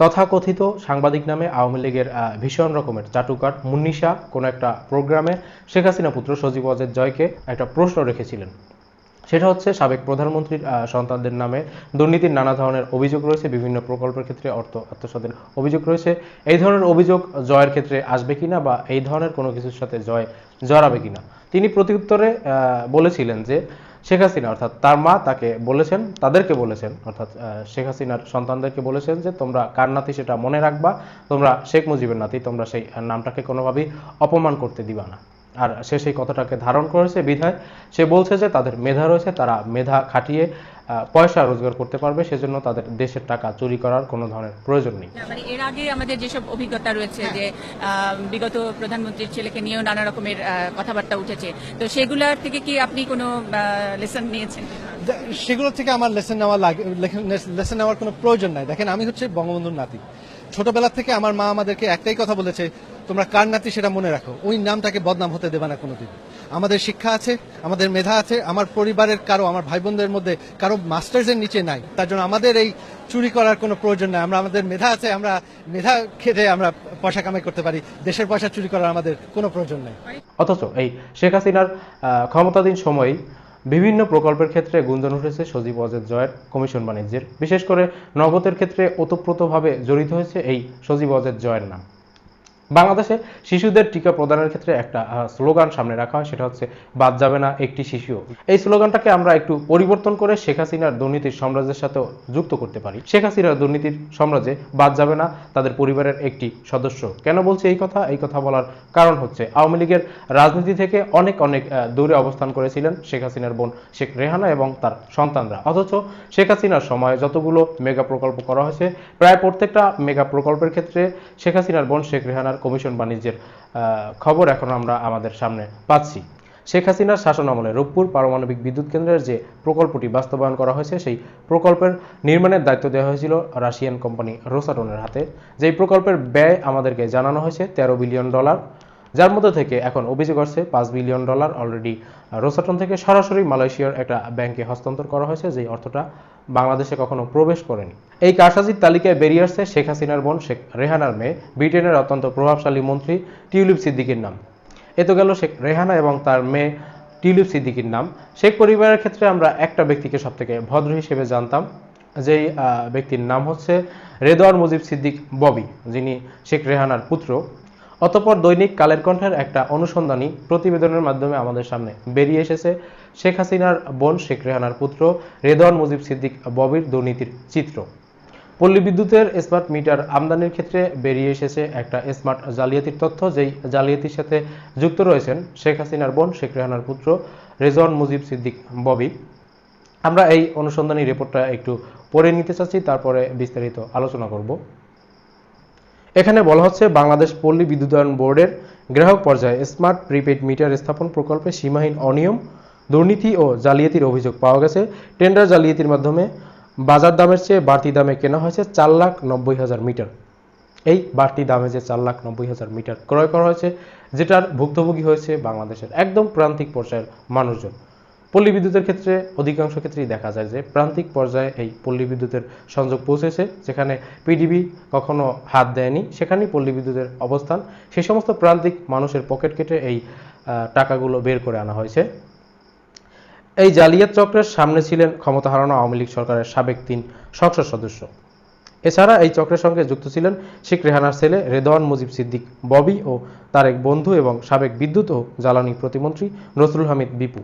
তথাকথিত সাংবাদিক নামে আওয়ামী লীগের ভীষণ রকমের চাটুকার মুন্নিশা কোনো একটা প্রোগ্রামে শেখ হাসিনা পুত্র সজীব ওয়াজেদ জয়কে একটা প্রশ্ন রেখেছিলেন। সেটা হচ্ছে সাবেক প্রধানমন্ত্রীর সন্তানদের নামে দুর্নীতির নানা ধরনের অভিযোগ রয়েছে, বিভিন্ন প্রকল্পের ক্ষেত্রে অর্থ, আত্মসাতের অভিযোগ রয়েছে। এই ধরনের অভিযোগ জয়ের ক্ষেত্রে আসবে কিনা বা এই ধরনের কোনো কিছুর সাথে জয় জড়াবে কিনা? তিনি প্রত্যুত্তরে বলেছিলেন যে শেখ হাসিনা, অর্থাৎ তার মা তাকে বলেছেন, তাদেরকে বলেছেন, অর্থাৎ শেখ হাসিনার সন্তানদেরকে বলেছেন যে তোমরা কার নাতি সেটা মনে রাখবা, তোমরা শেখ মুজিবের নাতি, তোমরা সেই নামটাকে কোনোভাবেই অপমান করতে দিবা না। আর সে সেই কথাটাকে ধারণ করেছে বিধায়। সে বলছে যে তাদের মেধা রয়েছে তারা মেধা খাটিয়ে পয়সা রোজগার করতে পারবে সেজন্য তাদের দেশের টাকা চুরি করার কোনো ধরনের প্রয়োজন নেই। মানে এর আগে আমাদের যেসব অভিজ্ঞতা রয়েছে যে বিগত প্রধানমন্ত্রীর ছেলেকে নিয়েও নানা রকমের কথাবার্তা উঠেছে তো সেগুলোর থেকে কি আপনি কোনো লেসন নিয়েছেন? সেগুলো থেকে আমার লেসন নেওয়া লাগে লেসন নেওয়ার কোনো প্রয়োজন নাই। দেখেন আমি হচ্ছে বঙ্গবন্ধুর নাতি। ছোটবেলা থেকে আমার মা আমাদেরকে একটাই কথা বলেছে তোমরা কার নাতি সেটা মনে রাখো। ওই নামটাকে বদনাম হতে দেবে না কোনোদিন। আমাদের শিক্ষা আছে, আমাদের মেধা আছে, আমার পরিবারের কারও, আমার ভাই বোনদের মধ্যে কারও মাস্টার্সের নিচে নাই। তার জন্য আমাদের এই চুরি করার কোনো প্রয়োজন নাই। আমরা আমাদের মেধা আছে, আমরা মেধা খেটে আমরা পয়সা কামাই করতে পারি। দেশের পয়সা চুরি করার আমাদের কোনো প্রয়োজন নেই। অথচ এই শেখ হাসিনার ক্ষমতাধীন সময়ে বিভিন্ন প্রকল্পের ক্ষেত্রে গুঞ্জন উঠেছে সজীব ওয়াজেদ জয়ের কমিশন বাণিজ্যের। বিশেষ করে নগদের ক্ষেত্রে ওতপ্রোতভাবে জড়িত হয়েছে এই সজীব ওয়াজেদ জয়ের নাম। বাংলাদেশে শিশুদের টিকা প্রদানের ক্ষেত্রে একটা স্লোগান সামনে রাখা হয়, সেটা হচ্ছে, বাদ যাবে না একটি শিশুও এই স্লোগানটাকে আমরা একটু পরিবর্তন করে শেখ হাসিনার দুর্নীতির সাম্রাজ্যের সাথেও যুক্ত করতে পারি। শেখ হাসিনার দুর্নীতির সাম্রাজ্যে বাদ যাবে না তাদের পরিবারের একটি সদস্য। কেন বলছি এই কথা? এই কথা বলার কারণ হচ্ছে, আওয়ামী লীগের রাজনীতি থেকে অনেক অনেক দূরে অবস্থান করেছিলেন শেখ হাসিনার বোন শেখ রেহানা এবং তার সন্তানরা। অথচ শেখ হাসিনার সময় যতগুলো মেগা প্রকল্প করা হয়েছে, প্রায় প্রত্যেকটা মেগা প্রকল্পের ক্ষেত্রে শেখ হাসিনার বোন শেখ রেহানার কমিশন বাণিজ্যের খবর এখন আমরা আমাদের সামনে পাচ্ছি। শেখ হাসিনার শাসন আমলে রূপপুর পারমাণবিক বিদ্যুৎ কেন্দ্রের যে প্রকল্পটি বাস্তবায়ন করা হয়েছে, সেই প্রকল্পের নির্মাণের দায়িত্ব দেওয়া হয়েছিল রাশিয়ান কোম্পানি রোসাটনের হাতে। যেই প্রকল্পের ব্যয় আমাদেরকে জানানো হয়েছে তেরো বিলিয়ন ডলার যার মধ্যে থেকে এখন অভিযোগ আসছে পাঁচ বিলিয়ন ডলার অলরেডি রোসাটন থেকে সরাসরি মালয়েশিয়ার একটা ব্যাংকে হস্তান্তর করা হয়েছে, যেই অর্থটা বাংলাদেশে কখনো প্রবেশ করেনি। এই কারসাজির তালিকায় বেরিয়ে আসছে শেখ হাসিনার বোন শেখ রেহানার মেয়ে, ব্রিটেনের অত্যন্ত প্রভাবশালী মন্ত্রী টিউলিপ সিদ্দিকির নাম। এ তো গেল শেখ রেহানা এবং তার মেয়ে টিউলিপ সিদ্দিকির নাম। শেখ পরিবারের ক্ষেত্রে আমরা একটা ব্যক্তিকে সব থেকে ভদ্র হিসেবে জানতাম, যেই ব্যক্তির নাম হচ্ছে রেদওয়ান মুজিব সিদ্দিক ববি, যিনি শেখ রেহানার পুত্র। অতঃপর দৈনিক কালের কণ্ঠের একটা অনুসন্ধানী প্রতিবেদনের মাধ্যমে আমাদের সামনে বেরিয়ে এসেছে। শেখ হাসিনার বোন শেখ রেহানার পুত্র, রেদওয়ান মুজিব সিদ্দিক ববির দুর্নীতির চিত্র। পল্লী বিদ্যুতের স্মার্ট মিটার আমদানির ক্ষেত্রে বেরিয়ে এসেছে একটা স্মার্ট জালিয়াতির তথ্য, যেই জালিয়াতির সাথে যুক্ত রয়েছেন শেখ হাসিনার বোন শেখ রেহানার পুত্র রেজওয়ান মুজিব সিদ্দিক ববি। আমরা এই অনুসন্ধানী রিপোর্টটা একটু পড়ে নিতে চাচ্ছি, তারপরে বিস্তারিত আলোচনা করব। এখানে বলা হচ্ছে বাংলাদেশ পল্লী বিদ্যুতায়ন বোর্ডের গ্রাহক পর্যায়ে স্মার্ট প্রিপেড মিটার স্থাপন প্রকল্পে সীমাহীন অনিয়ম, দুর্নীতি ও জালিয়াতির অভিযোগ পাওয়া গেছে। টেন্ডার জালিয়াতির মাধ্যমে বাজার দামের চেয়ে বাড়তি দামে কেনা হয়েছে চার লাখ নব্বই হাজার মিটার। এই বাড়তি দামে যে চার লাখ নব্বই হাজার মিটার ক্রয় করা হয়েছে, যেটার ভুক্তভোগী হয়েছে বাংলাদেশের একদম প্রান্তিক পর্যায়ের মানুষজন। পল্লী বিদ্যুতের ক্ষেত্রে অধিকাংশ ক্ষেত্রেই দেখা যায় যে প্রান্তিক পর্যায়ে এই পল্লী বিদ্যুতের সংযোগ পৌঁছেছে, যেখানে পিডিবি কখনো হাত দেয়নি, সেখানেই পল্লী বিদ্যুতের অবস্থান। সেই সমস্ত প্রান্তিক মানুষের পকেট কেটে এই টাকাগুলো বের করে আনা হয়েছে। এই জালিয়াত চক্রের সামনে ছিলেন ক্ষমতা হারানো আওয়ামী লীগ সরকারের সাবেক তিন সংসদ সদস্য। এছাড়া এই চক্রের সঙ্গে যুক্ত ছিলেন শেখ রেহানার ছেলে রেদওয়ান মুজিব সিদ্দিক ববি ও তার এক বন্ধু এবং সাবেক বিদ্যুৎ ও জ্বালানি প্রতিমন্ত্রী নসরুল হামিদ বিপু।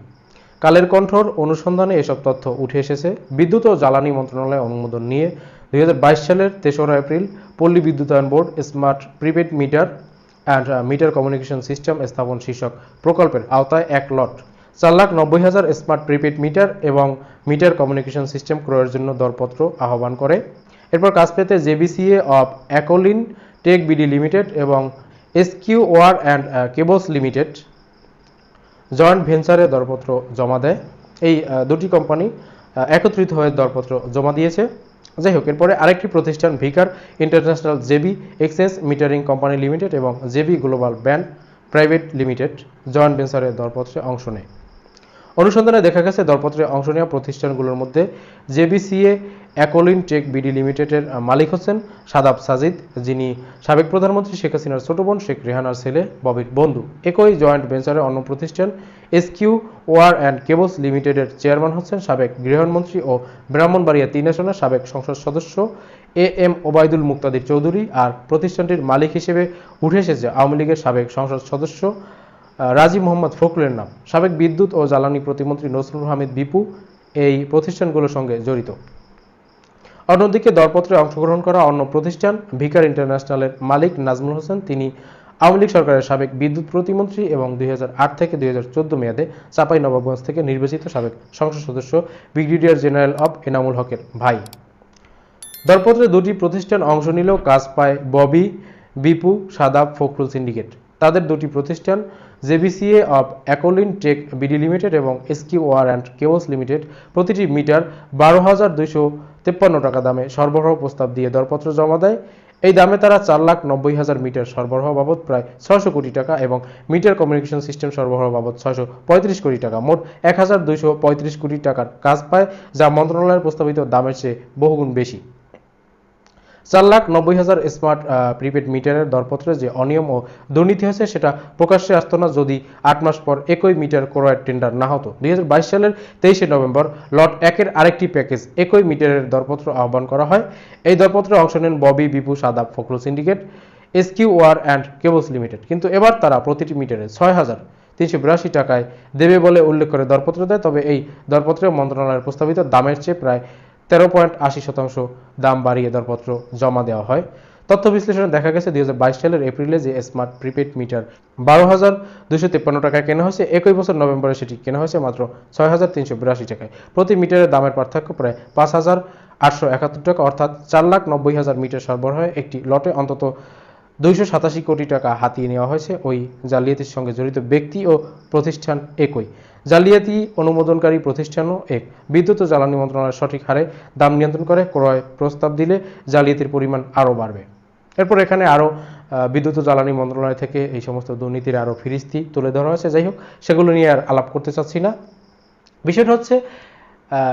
কালের কণ্ঠর অনুসন্ধানে এসব তথ্য উঠে এসেছে। বিদ্যুৎ ও জ্বালানি মন্ত্রণালয় অনুমোদন নিয়ে দু হাজার বাইশ সালের তেসরা এপ্রিল পল্লী বিদ্যুতায়ন board smart prepaid meter and meter communication system স্থাপন শীর্ষক প্রকল্পের আওতায় এক লট। চার লাখ নব্বই হাজার স্মার্ট প্রিপেড মিটার এবং মিটার কমিউনিকেশন সিস্টেম ক্রয়ের জন্য দরপত্র আহ্বান করে। এরপর কাজ পেতে JBCA of Acolin, tech BD limited এবং SQ wire and cables limited joint ভেঞ্চারে দরপত্র জমা দেয়। এই দুটি কোম্পানি একত্রিত হয়ে দরপত্র জমা দিয়েছে। যাই হোক এরপরে আরেকটি প্রতিষ্ঠান, ভিকার international JB exchange metering company limited এবং JB global band private limited joint ভেঞ্চারের দরপত্রে অংশ নেয়। অনুসন্ধানে দেখা গেছে, দরপত্রে অংশ নেওয়া প্রতিষ্ঠানগুলোর মধ্যে জেবিসিএ, অ্যাকোলিন টেক বিডি লিমিটেডের মালিক হচ্ছেন সাদাব সাজিদ, যিনি সাবেক প্রধানমন্ত্রী শেখ হাসিনার ছোট বোন শেখ রেহানার ছেলে ববির বন্ধু। একই জয়েন্ট ভেঞ্চারের অন্য প্রতিষ্ঠান এসকিউ ওয়ার অ্যান্ড কেবলস লিমিটেডের চেয়ারম্যান হচ্ছেন সাবেক গৃহমন্ত্রী ও ব্রাহ্মণবাড়িয়া তিন আসনের সাবেক সংসদ সদস্য এ এম ওবায়দুল মুক্তাদির চৌধুরী। আর প্রতিষ্ঠানটির মালিক হিসেবে উঠে এসেছে আওয়ামী লীগের সাবেক সংসদ সদস্য আহ, রাজী মোহাম্মদ ফখরুলের নাম। সাবেক বিদ্যুৎ ও জ্বালানি প্রতিমন্ত্রী নসরুল হামিদ বিপু এই প্রতিষ্ঠানগুলোর সঙ্গে জড়িত। অন্যদিকে দরপত্রে অংশগ্রহণ করা অন্য প্রতিষ্ঠান ভিকার ইন্টারন্যাশনালের মালিক নাজমুল হোসেন তিনি আওয়ামী লীগ সরকারের সাবেক বিদ্যুৎ প্রতিমন্ত্রী এবং দুই হাজার আট থেকে দুই হাজার চোদ্দ মেয়াদে চাপাই নবাবগঞ্জ থেকে নির্বাচিত সাবেক সংসদ সদস্য ব্রিগেডিয়ার জেনারেল অব এনামুল হকের ভাই। দরপত্রে দুটি প্রতিষ্ঠান অংশ নিলেও কাজ পায় ববি বিপু সাদাব ফখরুল সিন্ডিকেট। তাদের দুটি প্রতিষ্ঠান, JBCA of Acolin tech BD limited এবং SQ wire and cables limited, প্রতিটি মিটার বারো হাজার দুইশো টাকা দামে সরবরাহ প্রস্তাব দিয়ে দরপত্র জমা দেয়। এই দামে তারা চার লাখ নব্বই হাজার মিটার সরবরাহ বাবদ প্রায় ছয়শো কোটি টাকা এবং মিটার কমিউনিকেশন সিস্টেম সরবরাহ বাবদ ছয়শো পঁয়ত্রিশ কোটি টাকা, মোট এক হাজার দুইশো পঁয়ত্রিশ কোটি টাকার কাজ পায়, যা মন্ত্রণালয়ের প্রস্তাবিত দামের চেয়ে বহুগুণ বেশি। চার লাখ নব্বই হাজার স্মার্ট প্রিপেড মিটারের দরপত্রে যে অনিয়ম ও দুর্নীতি হয়েছে, সেটা প্রকাশ্যে আসতো না যদি আট মাস পর একই মিটার ক্রয়ের টেন্ডার না হতো। দুই হাজার বাইশ সালের তেইশে নভেম্বর লট একের আরেকটি প্যাকেজ একই মিটারের দরপত্র আহ্বান করা হয়। এই দরপত্রে অংশ নেন Bobby, Bipu, Sadab, Fakhrul syndicate SQ wire and cables limited কিন্তু এবার তারা প্রতিটি মিটারে ছয় হাজার তিনশো বিরাশি টাকায় দেবে বলে উল্লেখ করে দরপত্র দেয়। তবে এই দরপত্রে মন্ত্রণালয়ের প্রস্তাবিত দামের চেয়ে প্রায় তেরো পয়েন্ট আশি শতাংশ দাম বাড়িয়ে দরপত্র জমা দেওয়া হয়। তথ্য বিশ্লেষণে দেখা গেছে দুই হাজার বাইশ সালের এপ্রিলে যে স্মার্ট প্রিপেড মিটার বারো হাজার দুশো তেপ্পান্ন টাকায় কেনা হয়েছে, একই বছর নভেম্বরে সেটি কেনা হয়েছে মাত্র ছয় হাজার তিনশো বিরাশি টাকায়। প্রতি মিটারের দামের পার্থক্য প্রায় পাঁচ হাজার আটশো একাত্তর টাকা, অর্থাৎ চার লাখ নব্বই হাজার মিটার সরবরাহে একটি লটে অন্তত দুইশো সাতাশি কোটি টাকা হাতিয়ে নেওয়া হয়েছে। ওই জালিয়াতির সঙ্গে জড়িত ব্যক্তি ও প্রতিষ্ঠান একই। জালিয়াতি অনুমোদনকারী প্রতিষ্ঠানও এক বিদ্যুৎ ও জ্বালানি মন্ত্রণালয় সঠিক হারে দাম নিয়ন্ত্রণ করে ক্রয় প্রস্তাব দিলে জালিয়াতির পরিমাণ আরও বাড়বে। এরপর এখানে আরও বিদ্যুৎ ও জ্বালানি মন্ত্রণালয় থেকে এই সমস্ত দুর্নীতির আরও ফিরিস্তি তুলে ধরা হয়েছে। যাই হোক, সেগুলো নিয়ে আর আলাপ করতে চাচ্ছি না। বিষয়টা হচ্ছে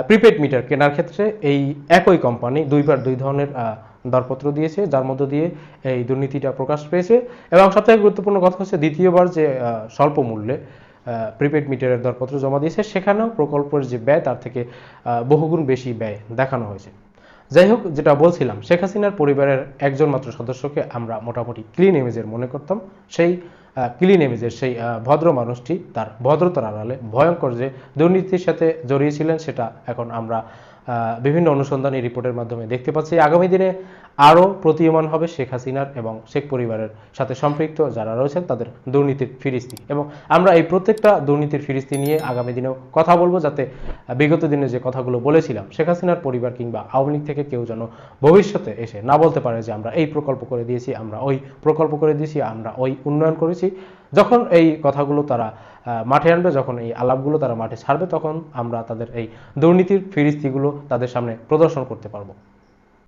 প্রিপেড মিটার কেনার ক্ষেত্রে এই একই কোম্পানি দুইবার দুই ধরনের দরপত্র দিয়েছে, যার মধ্য দিয়ে এই দুর্নীতিটা প্রকাশ পেয়েছে। এবং সবথেকে গুরুত্বপূর্ণ কথা হচ্ছে দ্বিতীয়বার যে স্বল্প মূল্যে প্রিপেড মিটারের দরপত্র জমা দিয়েছে। সেখানেও প্রকল্পের যে ব্যয়, তার থেকে বহুগুণ বেশি ব্যয় দেখানো হয়েছে। যাই হোক, যেটা বলছিলাম, শেখ হাসিনার পরিবারের একজন মাত্র সদস্যকে আমরা মোটামুটি ক্লিন ইমেজের মনে করতাম। সেই ক্লিন ইমেজের সেই ভদ্র মানুষটি তার ভদ্রতার আড়ালে ভয়ঙ্কর যে দুর্নীতির সাথে জড়িয়েছিলেন সেটা এখন আমরা বিভিন্ন অনুসন্ধানী রিপোর্টের মাধ্যমে দেখতে পাচ্ছি। আগামী দিনে আরও প্রতীয়মান হবে শেখ হাসিনার এবং শেখ পরিবারের সাথে সম্পৃক্ত যারা রয়েছেন তাদের দুর্নীতির ফিরিস্তি। এবং আমরা এই প্রত্যেকটা দুর্নীতির ফিরিস্তি নিয়ে আগামী দিনেও কথা বলব যাতে বিগত দিনে যে কথাগুলো বলেছিলাম, শেখ হাসিনার পরিবার কিংবা আওয়ামী লীগ থেকে কেউ যেন ভবিষ্যতে এসে না বলতে পারে যে আমরা এই প্রকল্প করে দিয়েছি, আমরা ওই প্রকল্প করে দিয়েছি, আমরা ওই উন্নয়ন করেছি। যখন এই কথাগুলো তারা মাঠে আনবে, যখন এই আলাপগুলো তারা মাঠে ছাড়বে, তখন আমরা তাদের এই দুর্নীতির ফিরিস্তিগুলো তাদের সামনে প্রদর্শন করতে পারব।